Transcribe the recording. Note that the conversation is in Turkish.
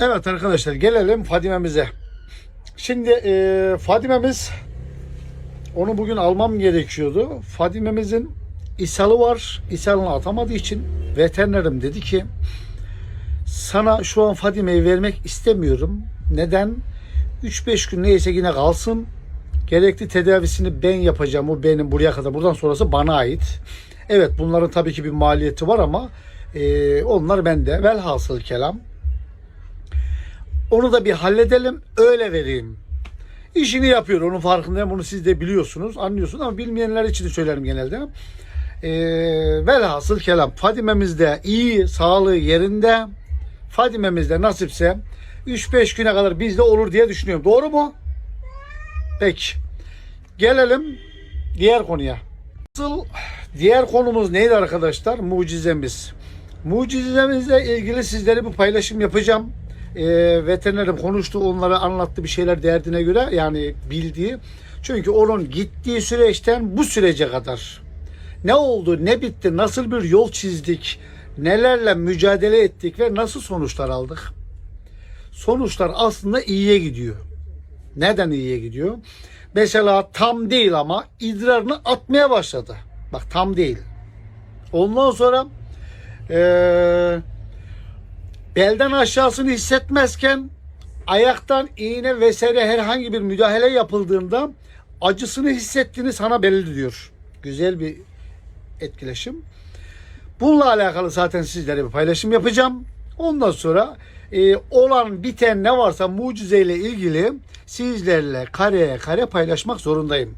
Evet arkadaşlar gelelim Fadime'mize. Şimdi e, Fadime'miz onu bugün almam gerekiyordu. Fadime'mizin ishalı var. İshalını atamadığı için veterinerim dedi ki sana şu an Fadime'yi vermek istemiyorum. Neden? 3-5 gün neyse yine kalsın. Gerekli tedavisini ben yapacağım. O benim buraya kadar. Buradan sonrası bana ait. Evet bunların tabii ki bir maliyeti var ama e, onlar bende. Velhasıl kelam. Onu da bir halledelim. Öyle vereyim. İşini yapıyor. Onun farkındayım. Bunu siz de biliyorsunuz. Anlıyorsunuz ama bilmeyenler için de söylerim genelde. E, velhasıl kelam. Fadime'miz de iyi. Sağlığı yerinde. Fadime'miz de nasipse 3-5 güne kadar bizde olur diye düşünüyorum. Doğru mu? Peki. Gelelim diğer konuya. Asıl diğer konumuz neydi arkadaşlar? Mucizemiz. Mucizemizle ilgili sizlere bir paylaşım yapacağım. Ee, veterinerim konuştu, onlara anlattı bir şeyler derdine göre yani bildiği. Çünkü onun gittiği süreçten bu sürece kadar ne oldu, ne bitti, nasıl bir yol çizdik, nelerle mücadele ettik ve nasıl sonuçlar aldık? Sonuçlar aslında iyiye gidiyor. Neden iyiye gidiyor? Mesela tam değil ama idrarını atmaya başladı. Bak tam değil. Ondan sonra eee, belden aşağısını hissetmezken ayaktan iğne vesaire herhangi bir müdahale yapıldığında acısını hissettiğini sana belli diyor. Güzel bir etkileşim. Bununla alakalı zaten sizlere bir paylaşım yapacağım. Ondan sonra e, olan biten ne varsa mucizeyle ilgili sizlerle kare kare paylaşmak zorundayım.